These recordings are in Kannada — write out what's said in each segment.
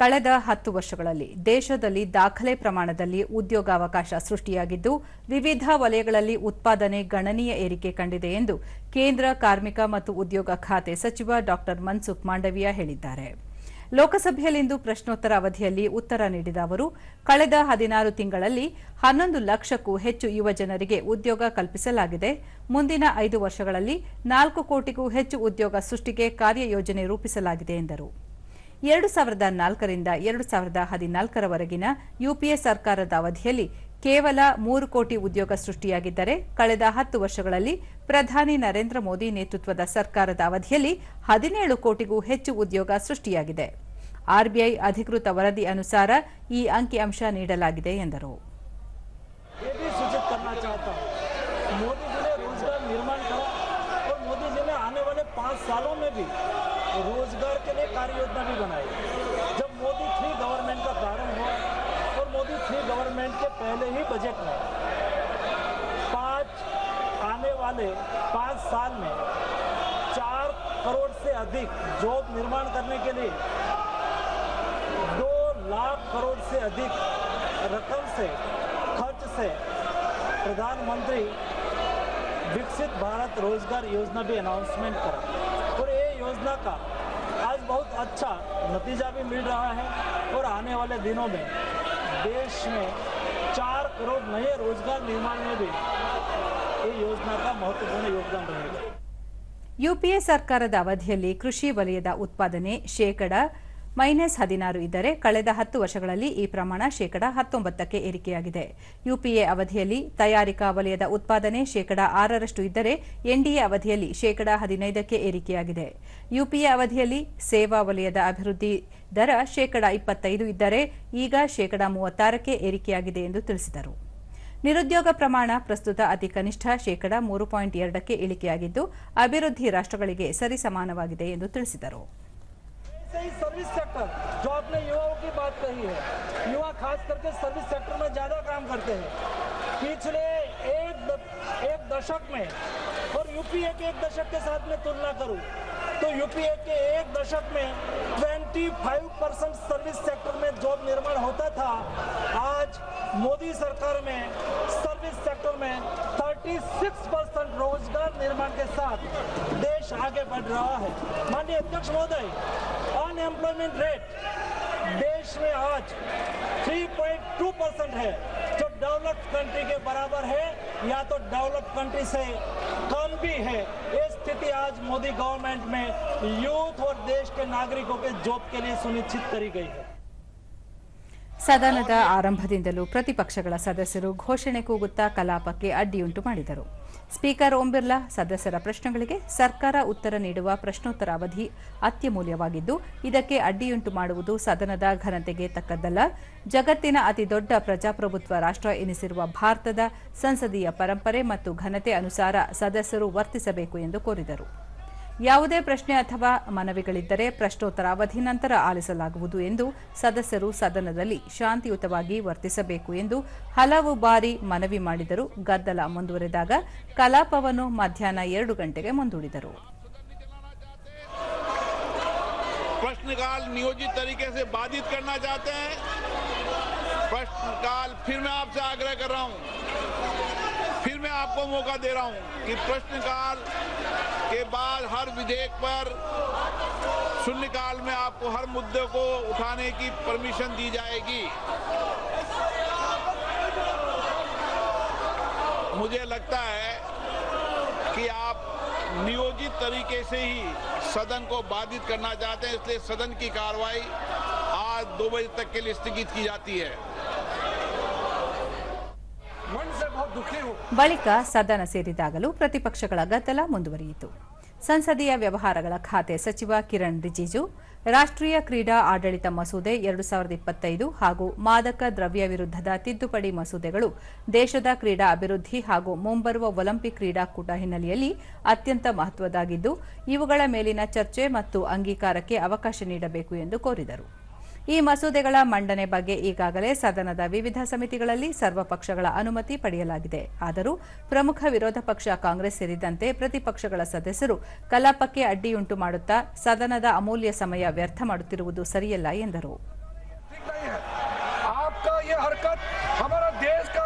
ಕಳೆದ ಹತ್ತು ವರ್ಷಗಳಲ್ಲಿ ದೇಶದಲ್ಲಿ ದಾಖಲೆ ಪ್ರಮಾಣದಲ್ಲಿ ಉದ್ಯೋಗಾವಕಾಶ ಸೃಷ್ಟಿಯಾಗಿದ್ದು, ವಿವಿಧ ವಲಯಗಳಲ್ಲಿ ಉತ್ಪಾದನೆ ಗಣನೀಯ ಏರಿಕೆ ಕಂಡಿದೆ ಎಂದು ಕೇಂದ್ರ ಕಾರ್ಮಿಕ ಮತ್ತು ಉದ್ಯೋಗ ಖಾತೆ ಸಚಿವ ಡಾ ಮನ್ಸುಖ್ ಮಾಂಡವಿಯಾ ಹೇಳಿದ್ದಾರೆ. ಲೋಕಸಭೆಯಲ್ಲಿಂದು ಪ್ರಶ್ನೋತ್ತರ ಅವಧಿಯಲ್ಲಿ ಉತ್ತರ ನೀಡಿದ ಅವರು, ಕಳೆದ ಹದಿನಾರು ತಿಂಗಳಲ್ಲಿ ಹನ್ನೊಂದು ಲಕ್ಷಕ್ಕೂ ಹೆಚ್ಚು ಯುವಜನರಿಗೆ ಉದ್ಯೋಗ ಕಲ್ಪಿಸಲಾಗಿದೆ. ಮುಂದಿನ ಐದು ವರ್ಷಗಳಲ್ಲಿ ನಾಲ್ಕು ಕೋಟಿಗೂ ಹೆಚ್ಚು ಉದ್ಯೋಗ ಸೃಷ್ಟಿಗೆ ಕಾರ್ಯಯೋಜನೆ ರೂಪಿಸಲಾಗಿದೆ ಎಂದರು. ಎರಡು ಸಾವಿರದ ನಾಲ್ಕರಿಂದ ಎರಡು ಸಾವಿರದ ಹದಿನಾಲ್ಕರವರೆಗಿನ ಯುಪಿಎ ಸರ್ಕಾರದ ಅವಧಿಯಲ್ಲಿ ಕೇವಲ ಮೂರು ಕೋಟಿ ಉದ್ಯೋಗ ಸೃಷ್ಟಿಯಾಗಿದ್ದರೆ ಕಳೆದ ಹತ್ತು ವರ್ಷಗಳಲ್ಲಿ ಪ್ರಧಾನಿ ನರೇಂದ್ರ ಮೋದಿ ನೇತೃತ್ವದ ಸರ್ಕಾರದ ಅವಧಿಯಲ್ಲಿ ಹದಿನೇಳು ಕೋಟಿಗೂ ಹೆಚ್ಚು ಉದ್ಯೋಗ ಸೃಷ್ಟಿಯಾಗಿದೆ ಆರ್ಬಿಐ ಅಧಿಕೃತ ವರದಿ ಅನುಸಾರ ಈ ಅಂಕಿಅಂಶ ನೀಡಲಾಗಿದೆ ಎಂದರು ये भी सूचित करना चाहता हूँ मोदी जी ने रोजगार निर्माण करा और मोदी जी ने आने वाले पाँच सालों में भी रोज़गार के लिए कार्य योजना भी बनाई। जब मोदी थ्री गवर्नमेंट का प्रारंभ हुआ और मोदी थ्री गवर्नमेंट के पहले ही बजट में पाँच आने वाले पाँच साल में चार करोड़ से अधिक जॉब निर्माण करने के लिए दो लाख करोड़ से अधिक रकम से, खर्च से प्रधानमंत्री विकसित भारत रोज़गार योजना भी अनाउंसमेंट करा। और ये योजना का आज बहुत अच्छा नतीजा भी मिल रहा है और आने वाले दिनों में देश में चार करोड़ नए रोजगार निर्माण में भी ये योजना का महत्वपूर्ण योगदान रहेगा ಯುಪಿಎ ಸರ್ಕಾರದ ಅವಧಿಯಲ್ಲಿ ಕೃಷಿ ವಲಯದ ಉತ್ಪಾದನೆ ಶೇಕಡ ಮೈನಸ್ ಹದಿನಾರು ಇದ್ದರೆ ಕಳೆದ ಹತ್ತು ವರ್ಷಗಳಲ್ಲಿ ಈ ಪ್ರಮಾಣ ಶೇಕಡ ಹತ್ತೊಂಬತ್ತಕ್ಕೆ ಏರಿಕೆಯಾಗಿದೆ. ಯುಪಿಎ ಅವಧಿಯಲ್ಲಿ ತಯಾರಿಕಾ ವಲಯದ ಉತ್ಪಾದನೆ ಶೇಕಡ ಆರರಷ್ಟು ಇದ್ದರೆ ಎನ್ಡಿಎ ಅವಧಿಯಲ್ಲಿ ಶೇಕಡ ಹದಿನೈದಕ್ಕೆ ಏರಿಕೆಯಾಗಿದೆ. ಯುಪಿಎ ಅವಧಿಯಲ್ಲಿ ಸೇವಾ ವಲಯದ ಅಭಿವೃದ್ಧಿ ದರ ಶೇಕಡ ಇಪ್ಪತ್ತೈದು ಇದ್ದರೆ ಈಗ ಶೇಕಡ ಮೂವತ್ತಾರಕ್ಕೆ ಏರಿಕೆಯಾಗಿದೆ ಎಂದು ತಿಳಿಸಿದರು. ನಿರುದ್ಯೋಗ ಪ್ರಮಾಣ ಪ್ರಸ್ತುತ ಅತಿ ಕನಿಷ್ಠ ಶೇಕಡ ಮೂರು ಪಾಯಿಂಟ್ ಎರಡಕ್ಕೆ ಇಳಿಕೆಯಾಗಿದ್ದು, ಅಭಿವೃದ್ಧಿ ರಾಷ್ಟ್ರಗಳಿಗೆ ಸರಿಸಮಾನವಾಗಿದೆ ಎಂದು ತಿಳಿಸಿದರು. ऐसे ही सर्विस सेक्टर जो आपने युवाओं की बात कही है। युवा खास करके सर्विस सेक्टर में ज़्यादा काम करते हैं। पिछले एक द, एक दशक में और यूपीए के एक दशक के साथ में तुलना करूँ तो यूपीए के एक दशक में 25 परसेंट सर्विस सेक्टर में जॉब निर्माण होता था। आज मोदी सरकार में सर्विस सेक्टर में 36 परसेंट रोज़गार निर्माण के साथ देश आगे बढ़ रहा है। माननीय अध्यक्ष महोदय अनएम्प्लॉयमेंट रेट देश में आज 3.2 परसेंट है, जो डेवलप्ड कंट्री के बराबर है, या तो डेवलप्ड कंट्री से कम भी है। ये स्थिति आज मोदी गवर्नमेंट में यूथ और देश के नागरिकों के जॉब के लिए सुनिश्चित करी गई है। ಸದನದ ಆರಂಭದಿಂದಲೂ ಪ್ರತಿಪಕ್ಷಗಳ ಸದಸ್ಯರು ಘೋಷಣೆ ಕೂಗುತ್ತಾ ಕಲಾಪಕ್ಕೆ ಅಡ್ಡಿಯುಂಟು ಮಾಡಿದರು. ಸ್ಪೀಕರ್ ಓಂ ಬಿರ್ಲಾ, ಸದಸ್ಯರ ಪ್ರಶ್ನೆಗಳಿಗೆ ಸರ್ಕಾರ ಉತ್ತರ ನೀಡುವ ಪ್ರಶ್ನೋತ್ತರ ಅವಧಿ ಅತ್ಯಮೂಲ್ಯವಾಗಿದ್ದು, ಇದಕ್ಕೆ ಅಡ್ಡಿಯುಂಟು ಮಾಡುವುದು ಸದನದ ಘನತೆಗೆ ತಕ್ಕದ್ದಲ್ಲ. ಜಗತ್ತಿನ ಅತಿದೊಡ್ಡ ಪ್ರಜಾಪ್ರಭುತ್ವ ರಾಷ್ಟ್ರ ಎನಿಸಿರುವ ಭಾರತದ ಸಂಸದೀಯ ಪರಂಪರೆ ಮತ್ತು ಘನತೆ ಅನುಸಾರ ಸದಸ್ಯರು ವರ್ತಿಸಬೇಕು ಎಂದು ಕೋರಿದರು. ಯಾವುದೇ ಪ್ರಶ್ನೆ ಅಥವಾ ಮನವಿಗಳಿದ್ದರೆ ಪ್ರಶ್ನೋತ್ತರ ಅವಧಿ ನಂತರ ಆಲಿಸಲಾಗುವುದು ಎಂದು ಸದಸ್ಯರು ಸದನದಲ್ಲಿ ಶಾಂತಿಯುತವಾಗಿ ವರ್ತಿಸಬೇಕು ಎಂದು ಹಲವು ಬಾರಿ ಮನವಿ ಮಾಡಿದರೂ ಗದ್ದಲ ಮುಂದುವರೆದಾಗ ಕಲಾಪವನ್ನು ಮಧ್ಯಾಹ್ನ ಎರಡು ಗಂಟೆಗೆ ಮುಂದೂಡಿದರು प्रश्नकाल नियोजित तरीके से बाधित करना चाहते हैं प्रश्नकाल फिर मैं आपसे आग्रह कर रहा हूं फिर मैं आपको मौका दे रहा हूँ कि प्रश्नकाल के बाद हर विधेयक पर शून्यकाल में आपको हर मुद्दे को उठाने की परमिशन दी जाएगी। मुझे लगता है कि आप नियोजित तरीके से ही सदन को बाधित करना चाहते हैं, इसलिए सदन की कार्रवाई आज दो बजे तक के लिए स्थगित की जाती है। ಬಳಿಕ ಸದನ ಸೇರಿದಾಗಲೂ ಪ್ರತಿಪಕ್ಷಗಳ ಗದ್ದಲ ಮುಂದುವರಿಯಿತು. ಸಂಸದೀಯ ವ್ಯವಹಾರಗಳ ಖಾತೆ ಸಚಿವ ಕಿರಣ್ ರಿಜಿಜು, ರಾಷ್ಟ್ರೀಯ ಕ್ರೀಡಾ ಆಡಳಿತ ಮಸೂದೆ ಎರಡು ಸಾವಿರದ ಇಪ್ಪತ್ತೈದು ಹಾಗೂ ಮಾದಕ ದ್ರವ್ಯ ವಿರುದ್ಧದ ತಿದ್ದುಪಡಿ ಮಸೂದೆಗಳು ದೇಶದ ಕ್ರೀಡಾ ಅಭಿವೃದ್ಧಿ ಹಾಗೂ ಮುಂಬರುವ ಒಲಿಂಪಿಕ್ ಕ್ರೀಡಾಕೂಟ ಹಿನ್ನೆಲೆಯಲ್ಲಿ ಅತ್ಯಂತ ಮಹತ್ವದಾಗಿದ್ದು ಇವುಗಳ ಮೇಲಿನ ಚರ್ಚೆ ಮತ್ತು ಅಂಗೀಕಾರಕ್ಕೆ ಅವಕಾಶ ನೀಡಬೇಕು ಎಂದು ಕೋರಿದರು. ಈ ಮಸೂದೆಗಳ ಮಂಡನೆ ಬಗ್ಗೆ ಈಗಾಗಲೇ ಸದನದ ವಿವಿಧ ಸಮಿತಿಗಳಲ್ಲಿ ಸರ್ವಪಕ್ಷಗಳ ಅನುಮತಿ ಪಡೆಯಲಾಗಿದೆ ಆದರೂ ಪ್ರಮುಖ ವಿರೋಧ ಪಕ್ಷ ಕಾಂಗ್ರೆಸ್ ಸೇರಿದಂತೆ ಪ್ರತಿಪಕ್ಷಗಳ ಸದಸ್ಯರು ಕಲಾಪಕ್ಕೆ ಅಡ್ಡಿಯುಂಟು ಮಾಡುತ್ತಾ ಸದನದ ಅಮೂಲ್ಯ ಸಮಯ ವ್ಯರ್ಥ ಮಾಡುತ್ತಿರುವುದು ಸರಿಯಲ್ಲ ಎಂದರು हरकत हमारा देश का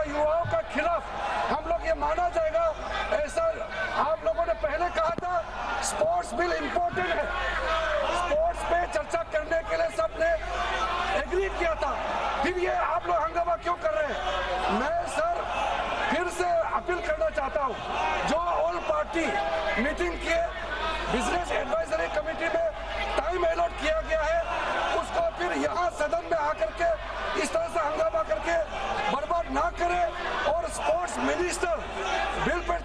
अपील करना चाहता हूँ। जो ऑल पार्टी मीटिंग किए बिज़नेस एडवाइजरी कमेटी में टाइम अलॉट किया गया है, उसको फिर यहाँ सदन में आकर के, इस तरह से हंगामा करके बर्बाद ना करे और स्पोर्ट्स मिनिस्टर बिल पर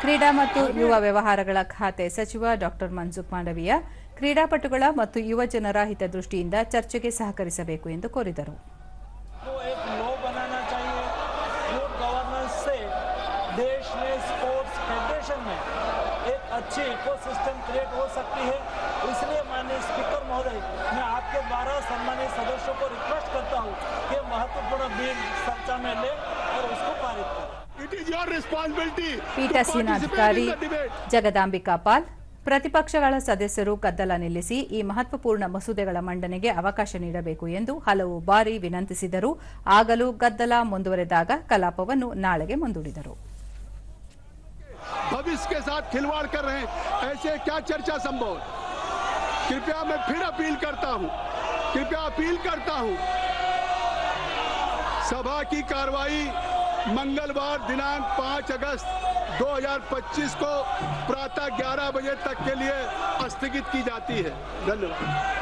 ಕ್ರೀಡಾ ಮತ್ತು ಯುವ ವ್ಯವಹಾರಗಳ ಖಾತೆ ಸಚಿವ ಡಾಕ್ಟರ್ ಮನ್ಸುಖ್ ಮಾಂಡವೀಯ ಕ್ರೀಡಾಪಟುಗಳ ಮತ್ತು ಯುವ ಜನರ ಹಿತದೃಷ್ಟಿಯಿಂದ ಚರ್ಚೆಗೆ ಸಹಕರಿಸಬೇಕು ಎಂದು ಕೋರಿದರು को एक लॉ बनाना चाहिए गुड गवर्नेंस से देश में स्पोर्ट्स फेडरेशन में एक अच्छी इकोसिस्टम क्रिएट हो सकती है इसलिए माननीय स्पीकर महोदय मैं आपके द्वारा सम्मानित सदस्यों को रिक्वेस्ट करता हूं कि महत्वपूर्ण बिल चर्चा में ले और उसको पारित करें it is your responsibility ಪೀಠಾಸೀನಾಧಿಕಾರಿ Jagadambika Pal ಪ್ರತಿಪಕ್ಷಗಳ ಸದಸ್ಯರು ಗದ್ದಲ ನಿಲ್ಲಿಸಿ ಈ ಮಹತ್ವಪೂರ್ಣ ಮಸೂದೆಗಳ ಮಂಡನೆಗೆ ಅವಕಾಶ ನೀಡಬೇಕು ಎಂದು ಹಲವು ಬಾರಿ ವಿನಂತಿಸಿದರು ಆಗಲೂ ಗದ್ದಲ ಮುಂದುವರೆದಾಗ ಕಲಾಪವನ್ನು ನಾಳೆಗೆ ಮುಂದೂಡಿದರು भविष्य के साथ खिलवाड़ कर रहे हैं ऐसे क्या चर्चा संभव है? कृपया मैं फिर अपील करता हूं कृपया अपील करता हूं सभा की कार्रवाई मंगलवार दिनांक 5 अगस्त 2025 को प्रातः 11 बजे तक के लिए स्थगित की जाती है। धन्यवाद।